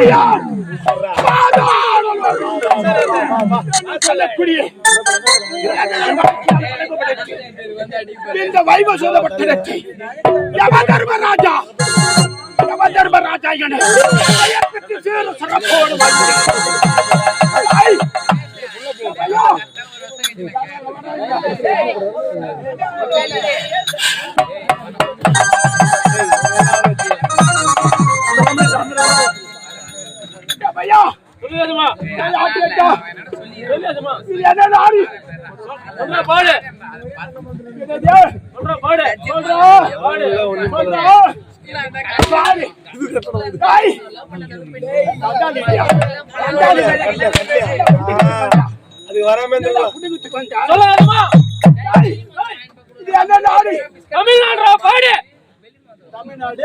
பட்டியார் சொல்லக்கூடிய இந்த வைவ சொல்லப்பட்டதற்கு யம தர்மராஜா யம தர்மராஜா என அது வராம ஐ! இது என்ன நாடு? தமிழ்நாடுடா பாடு. தமிழ்நாடு.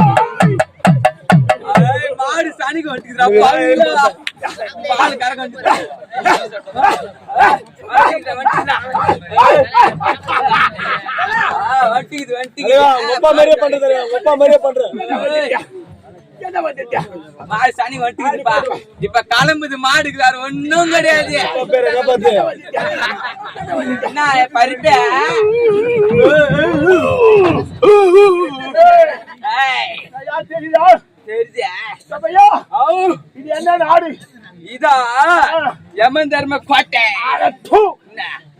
மாடு சாணிக்கு வந்துக்கிறா பால் பால் கறக்க வந்துக்கிறா வண்டிக்குது உங்க அப்பா மாதிரியே பண்றது அப்பா மாதிரியே பண்றேன். என்ன வந்துட்டியா? மாடு சாணி வந்துக்குதுப்பா இப்ப கிளம்புது மாடுக்கு வேற ஒண்ணும் கிடையாது. என்ன தெரியுதா? இது என்ன நாடு? இதா? யமன் தர்ம கோட்டை.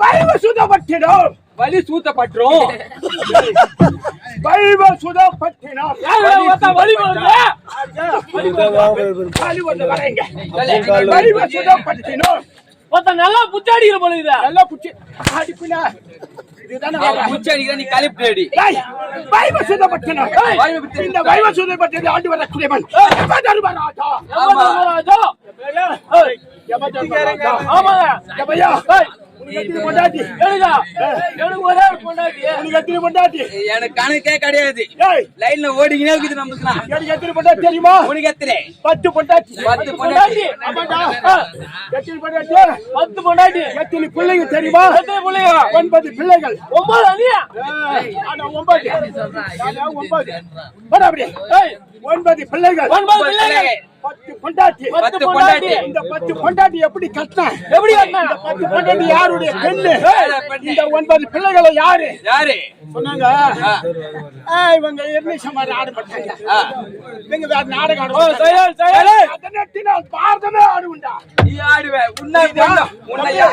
வைவ சுதப்பட்டினம். வலி சூத்தப்பட்டுரும். வைவ சுதப்பட்டினம். வைவ சுதப்பட்டினம். ஒருத்தன் நல்லா புத்தாடிக்கிற போல இதா நல்லா புடிச்சு அடிப்பினா அடிக்கிற ஆண்டு வர குடிமன் எனக்கு ஒரே ஒரு பொண்டாட்டி. உனக்கு எத்தனை பொண்டாட்டி? எனக்கு கணக்கே கிடையாது. லைன்ல ஓடிக்கினே இருக்குது நமக்கு எனக்கு எத்தனை பொண்டாட்டி தெரியுமா? உனக்கு எத்தனை? பத்து பொண்டாட்டி. பத்து பொண்டாட்டி. ஆமாடா. ஆ, எத்தனை பொண்டாட்டி? பத்து பொண்டாட்டி. எத்தனை பிள்ளைங்க தெரியுமா? எத்தனை பிள்ளைங்க? ஒன்பது பிள்ளைகள். ஒன்பது அணியா பிள்ளைகள். ஒன்பது பிள்ளைங்க பத்து பொண்டாட்டி. பத்து பொண்டாட்டி. இந்த பத்து பொண்டாட்டி எப்படி கட்டின? எப்படி பத்து பொண்டாட்டி யாருடைய பெண்ணு? இந்த ஒன்பது பிள்ளைகளை யாரு? யாரு? சொன்னாங்க. இவங்க எர்னிஷம் மாதிரி ஆட ஆ. இவங்க வேற நாடகம் ஆட ஓ மாட்டாங்க. செயல். செயல் பதினெட்டினால் பாரதமே ஆடுவுண்டா. நீ ஆடுவ உன்னை உன்னை- உன்னையா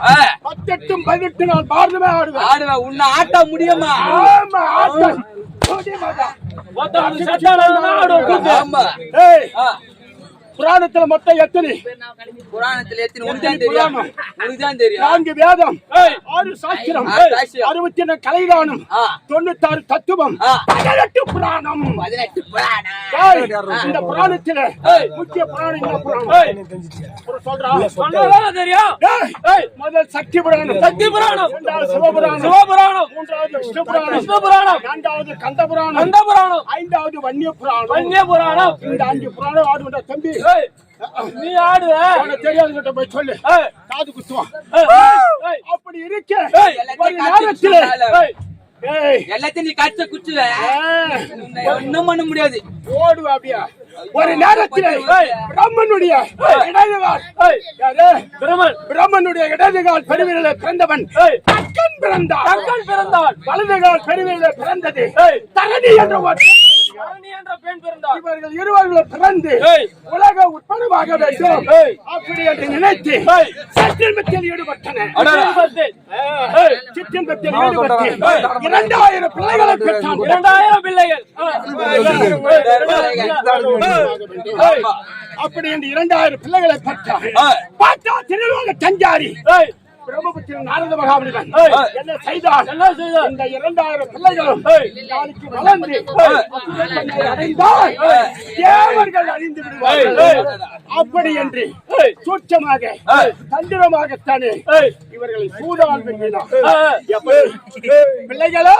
ஆ, பத்தெட்டும் பதினெட்டு நாள் பாரதமே ஆடுவேன் ஆடுவ உன்னை ஆட்ட முடியுமா? ஆமா ஆட்டம். ஆமா. புராணத்துல மொத்தம் எத்தனை? புராணத்துல எத்தனை? உனக்கு தான் தெரியும். உனக்கு தான் தெரியும். நான்கு வேதம் ஆறு சாஸ்திரம். அறுபத்தி ஏழு கலைதானம். தொண்ணூத்தாறு தத்துவம். பதினெட்டு புராணம். பதினெட்டு புராணம். ஏய், இந்த புராணத்துல முக்கிய புராணம் என்ன புராணம்? தெரியும்? முதல் சக்தி புராணம். சக்தி புராணம். இரண்டாவது சிவபுராணம். சிவபுராணம். மூன்றாவது விஷ்ணு புராணம் விஷ்ணு புராணம். நான்காவது கந்த புராணம். கந்த புராணம். ஐந்தாவது வன்னிய புராணம். வன்னிய புராணம். இந்த அஞ்சு புராணம் ஆடுகின்ற தம்பி. நீ உனக்கு தெரியாதுகிட்ட போய் சொல்லு. காது குத்துவான் அப்படி இருக்க. எல்லாத்தையும் நீ கடிச்ச குச்சுவ ஒண்ணும் பண்ண முடியாது. ஓடுவா அப்படியா? ஒரு நேரத்திலே. பிரம்மனுடைய இடதுகால் பிரமன் பிரம்மனுடைய இடதுகால் பெருவிரல பிறந்தவன். ஏய். தக்கன் பிறந்தான் தங்கன் பிறந்தாள். வலதுகால் பெருவிரல பிறந்தது. தரணி என்ற இவர்கள் இருவர்களும் பிறந்து. உலக உட்படுவாக வேண்டும். அப்படி என்று நினைத்து. சத்தியத்தில் ஈடுபட்டன அடடா. ஏய் சித்தியத்தில் ஈடுபட்டு இரண்டாயிரம் பிள்ளைகளை பெற்றான் இரண்டாயிரம் பிள்ளைகள். அப்படி என்று இரண்டாயிரம் பிள்ளைகளை பெற்றான் ஏய். பார்த்தா திருலோக சஞ்சாரி ஏய் பிரம்மபுத்திரன் நாரத மகாமுனிவன் ஏய். என்ன செய்தார் என்ன செய்தார்? இந்த இரண்டாயிரம் பிள்ளைகளும் ஏய். நாளைக்கு வளர்ந்து அசுரன் தன்னை அடைந்தால் தேவர்கள் அழிந்து விடுவார்கள் ஏய். அப்படி என்று. சூட்சமாக. தந்திரமாகத்தானே. இவர்களை. எப்படி? பிள்ளைகளா.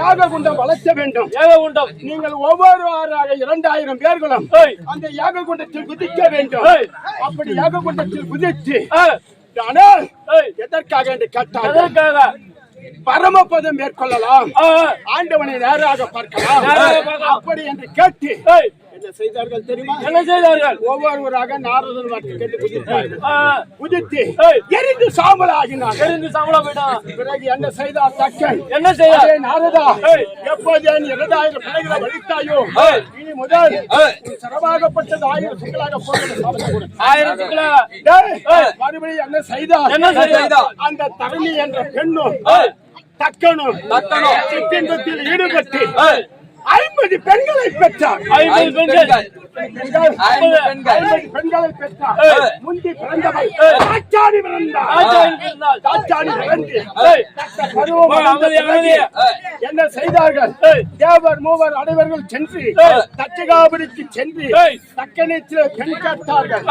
யாக குண்டம் வளர்த்த வேண்டும் ஏக உண்டம் நீங்கள் ஒவ்வொரு ஆறாக இரண்டாயிரம் பேர்களும். அந்த யாக குண்டத்தில் குதிக்க வேண்டும். அப்படி யாக குண்டத்தில் குதித்து. எதற்காக என்று கேட்டால் எதற்காக பரமபதம் மேற்கொள்ளலாம். ஆண்டவனை நேராக பார்க்கலாம். அப்படி என்று கேட்டு. என்ன செய்தார்கள் தெரியுமா என்ன செய்தார்கள் ஒவ்வொருவராக நாரதன் வார்த்தை கேட்டு குதித்தார்கள். குதித்து. எரிந்து சாம்பல் சம்பளம் போயிட்டான் பிறகு என்ன செய்தார் தக்கன் என்ன செய்தார்? நாரதா. எப்போது நீ இரண்டாயிரம் பிள்ளைகளை வலித்தாயோ. இனி முதல் சிரமாகப்பட்டது ஆயிரம் சிக்கலாக போகிறது ஆயிரம் சிக்கலா மறுபடியும் என்ன செய்தார் என்ன செய்தார்? அந்த தரணி என்ற பெண்ணும். தக்கனும் தக்கனும். சிற்றின்பத்தில் ஈடுபட்டு. ஐம்பது பெண்களை பெற்றார் ஐம்பது பெண்கள் பெற்றார். முந்தி பிறந்தார் பிறந்து. என்ன செய்தார்கள். தேவர் மூவர் அனைவர்கள் சென்று. தச்சகாபுரிக்கு சென்று ஏய். தக்கனத்தில் பெண் கேட்டார்கள்.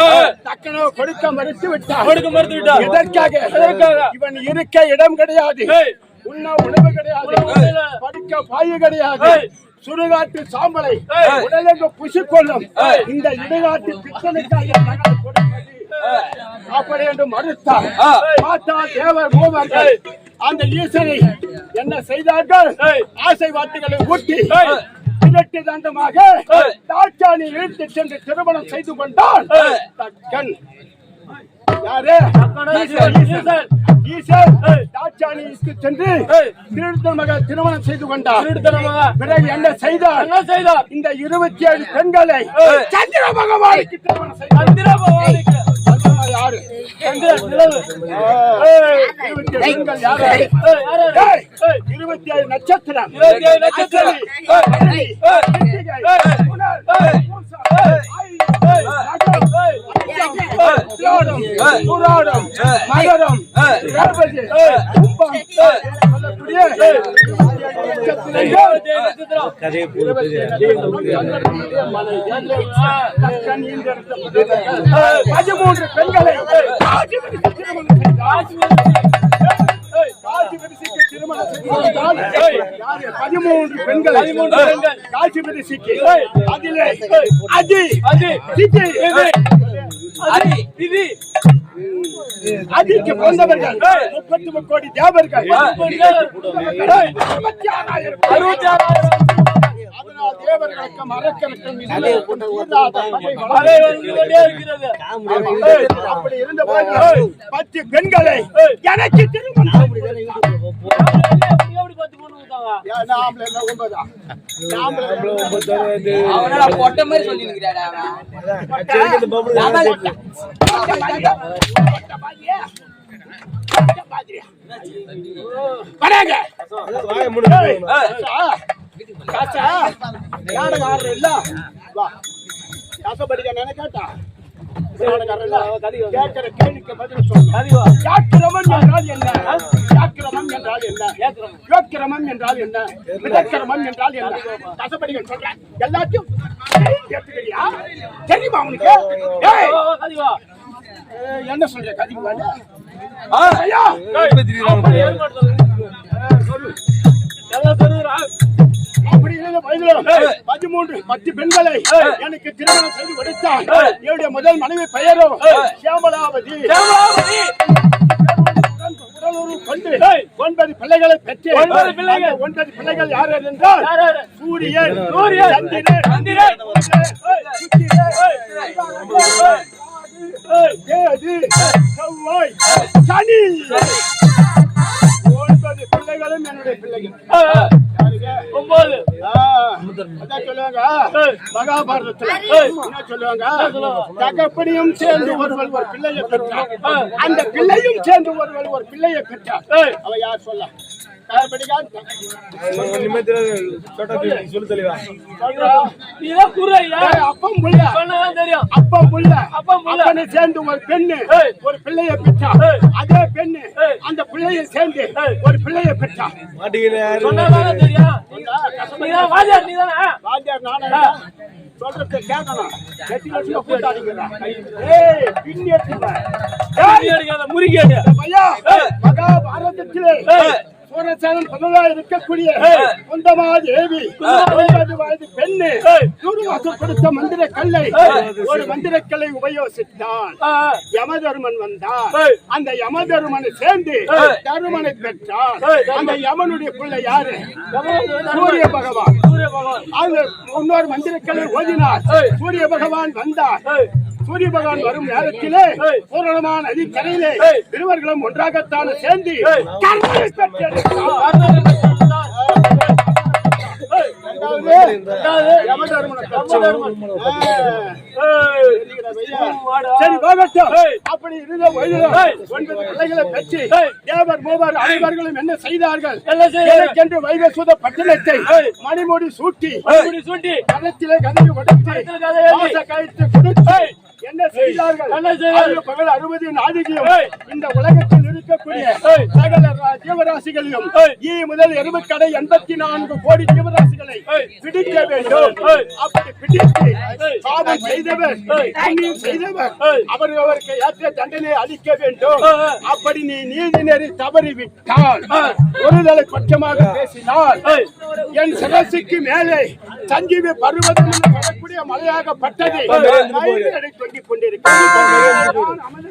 தக்கனோ கொடுக்க மறுத்து விட்டார் கொடுக்க மறுத்து விட்டார். எதற்காக? இவன் இருக்க இடம் கிடையாது. உண்ண உணவு கிடையாது. படிக்க பாய கிடையாது. சுடுகாட்டு சாம்பலை. உடலெங்க புசிக்கொள்ளும். இந்த இடுகாட்டு பித்தனுக்காக கொடுப்பது அப்படி என்று மறுத்தார். பார்த்தா தேவர் மூவர்கள். அந்த ஈசனை என்ன செய்தார்கள். ஆசை வார்த்தைகளை ஊட்டி. இரட்டு தண்டமாக. தாட்சாணி இழுத்து சென்று திருமணம் செய்து கொண்டால். தக்கன் யாரு? சென்று ஏய். திருத்தமாக திருமணம் செய்து கொண்டார். பிறகு என்ன செய்தார்? என்ன செய்தார்? இந்த இருபத்தி ஏழு பெண்களை. சந்திர பகவானுக்கு திருமணம் செய்தார் யாரு. இருபத்தி ஏழு நட்சத்திரம். இருபத்தி ஏழு நட்சத்திரம். திருமணம் செய்து கொண்டால் ஏய். யாரு? பதிமூன்று பெண்கள். பதிமூன்று பெண்கள். காஞ்சிபுரத்துக்கு ஏய். அதிலே. அதி அது திதி இது அது இது அதிக்கு பிறந்தவர்கள் ஏய். முப்பத்தி மூணு அப்படி இருந்த போது பத்து பெண்களை எனக்கு? அவனடா பொட்ட மாதிரி சொல்லி காசா? காசா? நாடகாரர் இல்ல? வா. காசப்படிக்க நினைக்காட்டா? நாடகாரர் இல்ல? கேட்கிற கேள்விக்கு பதில் சொல்லு. என்றால் என்ன யாக்கிரமம் என்றால் என்ன யோக்கிரமம் என்றால் என்ன விதக்கிரமம் என்றால் என்ன கசப்படிகள் சொல்றேன் எல்லாத்தையும் ஏத்துக்கிறியா? தெரியுமா உனக்கு ஏய், என்ன சொல்ற ஆ. ஐயா ஏற்பாடு சொல்லு எல்லாம் சொல்லுறா அப்படி பதிமூன்று பத்து பெண்களை எனக்கு திருமணம் செய்து என்னுடைய முதல் மனைவி பெயரோ சியாமலாவதி. ஒன்பது பிள்ளைகளை பெற்று ஒன்பது பிள்ளைகள். யார் என்றால்? சூரியன். சூரியன். சந்திரன். செவ்வாய். சனி. பிள்ளைகளும் என்னுடைய பிள்ளைகள்? ஒன்பது சொல்லுவாங்க. மகாபாரதத்துல. என்ன சொல்லுவாங்க? தகப்படியும் சேர்ந்து ஒருவன் ஒரு பிள்ளையை பெற்றார். அந்த பிள்ளையும் சேர்ந்து ஒருவன் ஒரு பிள்ளையை பெற்றார். அவ யார் சொல்ல சேர்ந்து ஒரு பெண்ணு. ஒரு பிள்ளைய பெற்றா. அதே பெண்ணு. அந்த பிள்ளைய சேர்ந்து. ஒரு பிள்ளைய பெற்றா நானே சொல்றதை கேட்கணும் எட்டு லட்சம் ஏய் பின்னி அடிக்காத முறுக்கி சூரசேனன் இருக்கக்கூடிய. குந்தமா தேவி வயது பெண்ணு கொடுத்த மந்திர கல்லை. ஒரு மந்திர கல்லை உபயோகித்தான் யமதர்மன் வந்தான். அந்த யமதர்மனை சேர்ந்து. தருமனை பெற்றான். அந்த யமனுடைய பிள்ளை யாரு? சூரிய பகவான். சூரிய பகவான். அந்த இன்னொரு மந்திரக்கலை ஓதினார். ஏய். சூரிய பகவான் வந்தார். சூரிய பகவான் வரும் நேரத்திலே. பூரணமான நதிக்கரையிலே. இருவர்களும் ஒன்றாகத்தான் சேர்ந்து. சரி போகட்டும். அப்படி இருந்த பொழுதிலும் ஏய். ஒன்பது பிள்ளைகளை பெற்று ஏய். தேவர் மூவர் அனைவர்களும் என்ன செய்தார்கள்? வைகசுத பட்டணத்தை ஏய். மணிமொழி சூட்டி சூட்டி கணத்திலே கதவி கயிற்று கொடுத்து. என்ன செய்தார்கள் என்ன செய்தார்கள்? அறுபது நாடிகையும் ஏய். இந்த உலகத்தில் இருக்கக்கூடிய. சகல ஜீவராசிகளையும். ஈ முதல் எருமைக்கடை எண்பத்தி நான்கு கோடி ஜீவராசிகளை. பிடிக்க வேண்டும். அப்படி பிடித்து. பாவம் செய்தவர் செய்தவர். அவர் அவருக்கு ஏற்ற தண்டனை அளிக்க வேண்டும். அப்படி நீ நீதி நெறி தவறி விட்டால் ஏய். ஒருதலை பட்சமாக பேசினால். என் சிரசுக்கு மேலே சஞ்சீவி பருவதம் வரக்கூடிய மலையாகப்பட்டது கைகளில் தொங்கிக் கொண்டிருக்கிறது.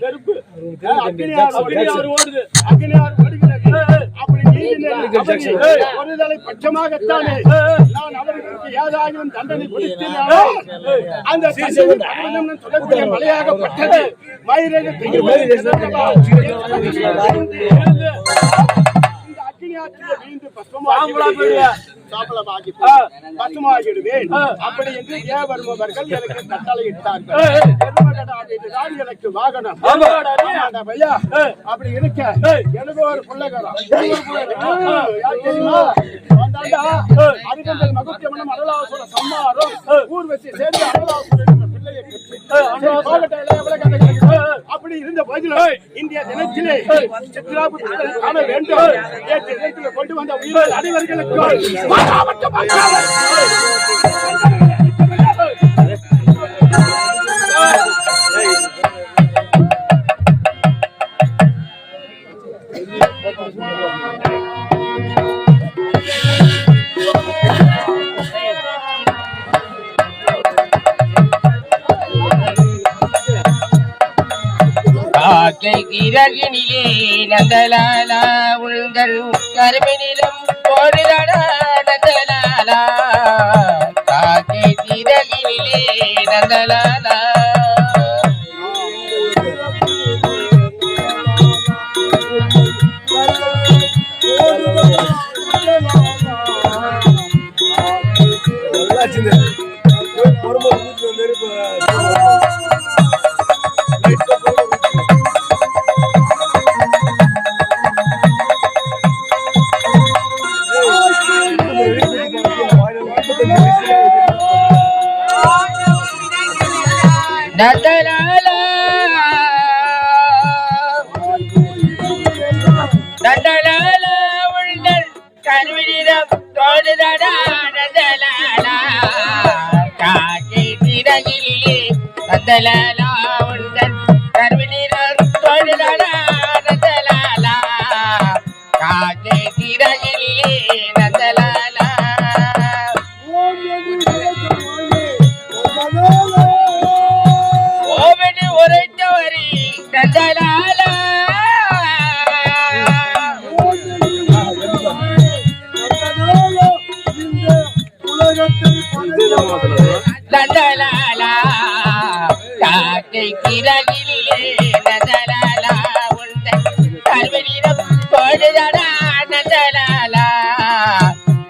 நெருப்பு. அக்னியார் ஓடுது. அக்னியார் ஓடுகிறது. ஒருதலை பட்சமாகத்தானே நான் அவர்களுக்கு ஏதாயும் தண்டனை கொடுத்தினாலும் அந்த சொல்லக்கூடிய மலையாகப்பட்டது மயிரகு இருந்து இந்த பசுமாகிடுவேன் அப்படி என்று தேவர்மவர்கள் எனக்கு கட்டளையிட்டார்கள் ஏய், எனக்கு வாகனம் அப்படி இருக்க எனக்கு ஒரு பிள்ளைகரம் யார் மகுத்தியமனம் அருளாசுர சம்மாரம் ஊர்வசி சேர்ந்து அருளாசுர அப்படி இருந்த போதிலும். இந்திய தினத்திலே காண வேண்டும். கொண்டு வந்த உயிர்கள் அனைவர்களுக்கும் காக்கை கிரகினிலே நந்தலாலா உள்கள் கருமினிலும் போடுதடா நந்தலாலா. காக்கை கிரகினிலே நந்தலாலா போடுதடா காக்கை கிரகினிலே நந்தலாலா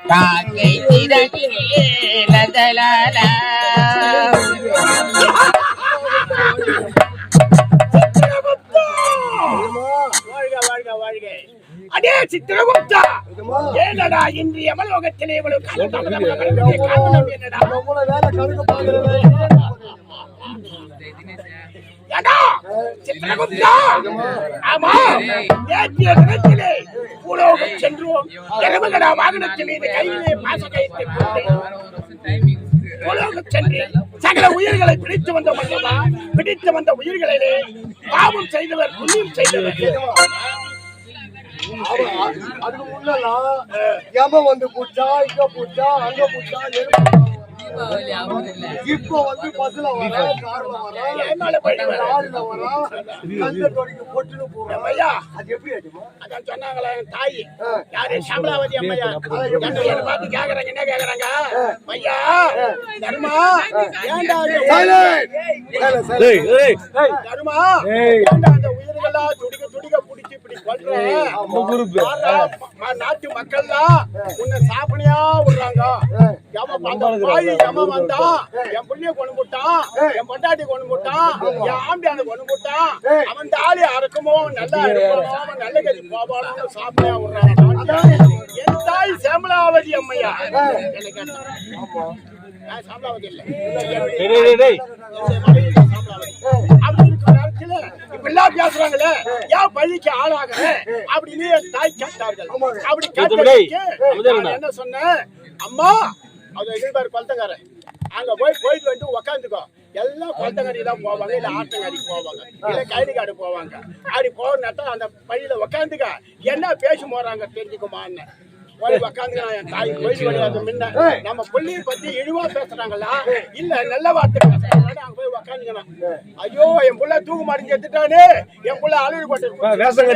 காக்கை வாழ்க அடே சித்திரகுப்தா! ஏனடா இன்று யமலோகத்திலே இவ்வளவு என்னடா ஏடா சித்திரகுப்தா ஆமா. நேற்றைய தினத்திலே பூலோகம் சென்றோம் எருமகடா வாகனத்தில் மீது கையிலே பாச பூலோகம் சென்று சகல உயிர்களை பிடித்து வந்த மன்னவா பிடித்து வந்த உயிர்களிலே பாவம் செய்தவர் புண்ணியம் செய்தவர். அதுக்கு முன்னலாம் யம வந்து பூச்சா இங்க பூச்சா அங்க பூச்சா. இப்போ வந்து பஸ்ல வர கார்ல வர. லாரில வர கந்த தொடிக்கு பொட்டுன்னு போறோம் ஐயா. அது எப்படி அடிமா அதான் சொன்னாங்களே என் தாய். யாரு? சமலாவதி அம்மையா. என்ன பார்த்து கேக்குறாங்க. என்ன கேக்குறாங்க? ஐயா தர்மா. ஏய் ஏய் அந்த உயிர்களா துடிக்க துடிக்க நாட்டு மக்கள்லாம் உன்னை சாப்பிடையா விடுறாங்க? வந்தா என் புள்ளிய கொண்டு போட்டான் என் பொண்டாட்டி கொண்டு போட்டான் என் ஆம்பியான கொண்டு போட்டான் அவன் தாலி அறுக்குமோ நல்லா அவன் நல்ல கதி போவானோ சாப்பிடையா விடுறாங்க. என் தாய் சேமலாவதி அம்மையா? எனக்கு நான் சாமலாவதி இல்ல. இப்படிலாம் பேசுறாங்களே. ஏன் பள்ளிக்கு ஆளாகுற அப்படின்னு என் தாய் கேட்டார்கள். அப்படி கேட்டதுக்கு என்ன? சொன்னேன்? அம்மா அது எதிர்பார் கொலத்தங்காரன் அங்க போய் போயிட்டு வந்து உக்காந்துக்கோ. எல்லாம் கொலத்தங்காரி தான் போவாங்க இல்ல ஆட்டங்காரி போவாங்க இல்ல கைதிகாடு போவாங்க. அப்படி போற நேரத்துல அந்த பள்ளியில உக்காந்துக்க. என்ன பேசி போறாங்க தெரிஞ்சுக்குமான்னு. போய் உக்காந்துக்கலாம் என் தாய் போய் கிடையாது முன்ன. நம்ம புள்ளியை பத்தி இழிவா பேசுறாங்களா? இல்ல நல்ல வார்த்தை பேசுறாங்களா அங்க போய் உக்காந்துக்கலாம் ஐயோ என் புள்ள தூக்கு மாறி செத்துட்டானே என் புள்ள அழுது வா, வேஷம்?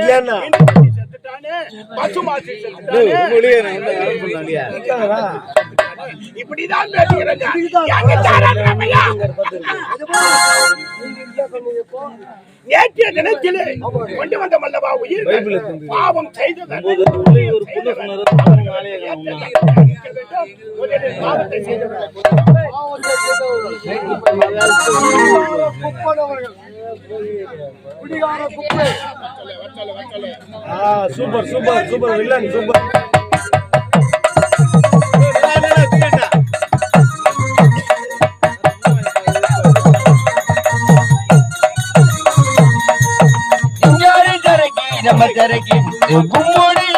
போட்டு செத்துட்டானே. பசு செத்துட்டானே. இப்படிதான் பேசுகிறாங்க நேற்றைய தினத்திலே கொண்டு வந்த மல்லவா உயிர் பைபிள் எடுத்து பாவம் முதலில் பாவத்தை செய்தவர்? குப்பனவர்கள் குடிகார குப்பை வச்சல, வச்சல, வச்சல. ஆ super super super villain super. சரக்கி நம்ம சரக்கி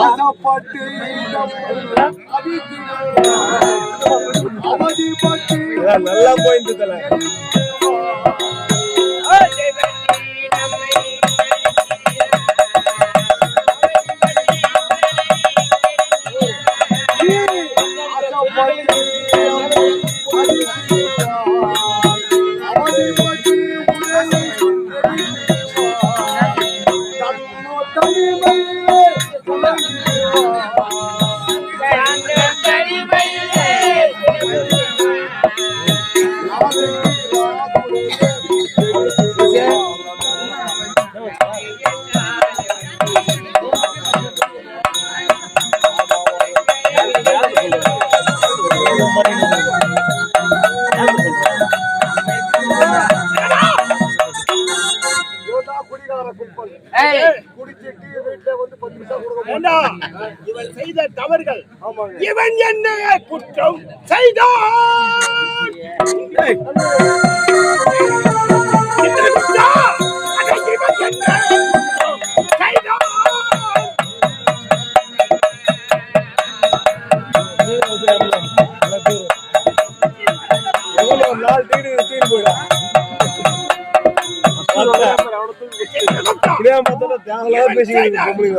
ஆசைப்பட்டு அவதிப்பட்டு இதான் நல்லா போயிட்டு இவன் செய்த தவறுகள். இவன் என்ன குற்றம் செய்தான்?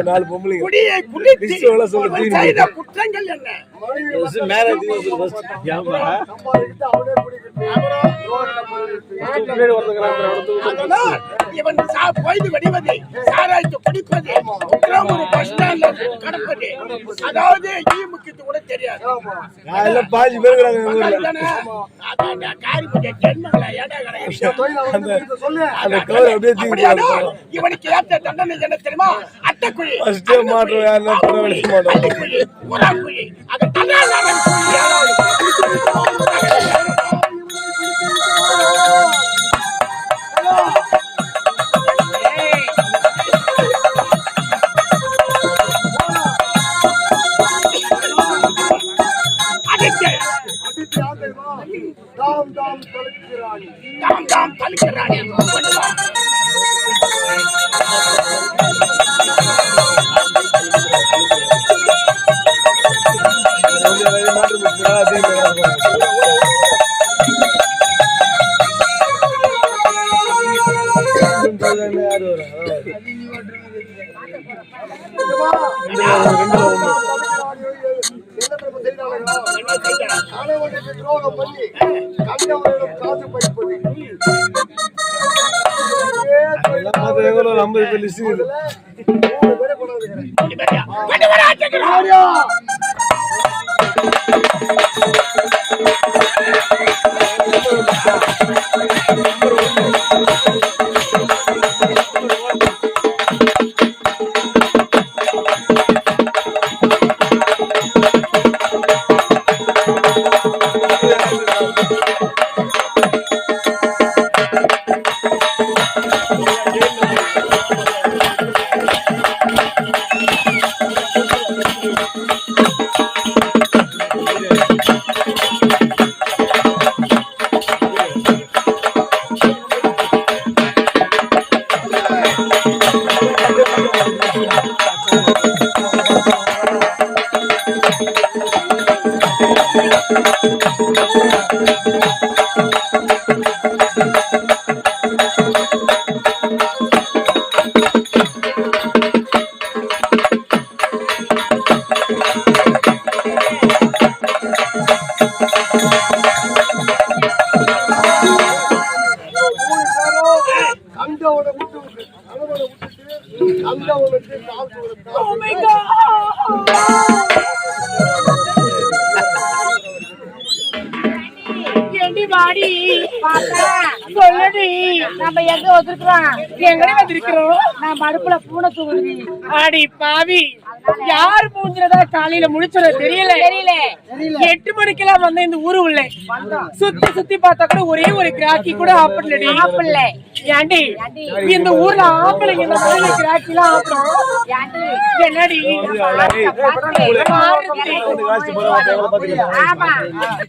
நாலு பொம்பளைங்க. குடியை வேலை சொல்லு. குற்றங்கள் என்ன? மேரேஜ் அவனே இவன் சா- பொய்து வெடிவது சாராய்த்து குடிப்பது ஒரு பஸ் ஸ்டாண்ட்ல கடப்பது. அதாவது ஈ முக்கியத்து கூட தெரியாது. பாஞ்சு பேர் இருக்கிறாங்க எங்க ஊர்ல. தானே? அதான்டா, காரிமுக ஜென்மங்களா, தாம் தாம் கலக்கிறான் தாம் தாம் தளிக்கிறானே. கொண்டு நம்ம எங்க வந்திருக்கிறோம் எங்கடி வந்திருக்கிறோம் நான் பூனை தூங்குது ஆடி பாவி யார் மூஞ்சிலதான் காலையில முழிச்சத தெரியல தெரியல எட்டு மணிக்கெல்லாம் வந்த இந்த ஊரு உள்ள சுத்தி சுத்தி பார்த்தா கூட ஒரே ஒரு கிராக்கி கூட ஆப்பிடலடி ஆப்பிள்ல ஏண்டி இந்த ஊர்ல ஆம்பளைங்க இந்த மாதிரி கிராக்கிலாம் ஆப்பணும் ஏன்டி? என்னடி ஆமா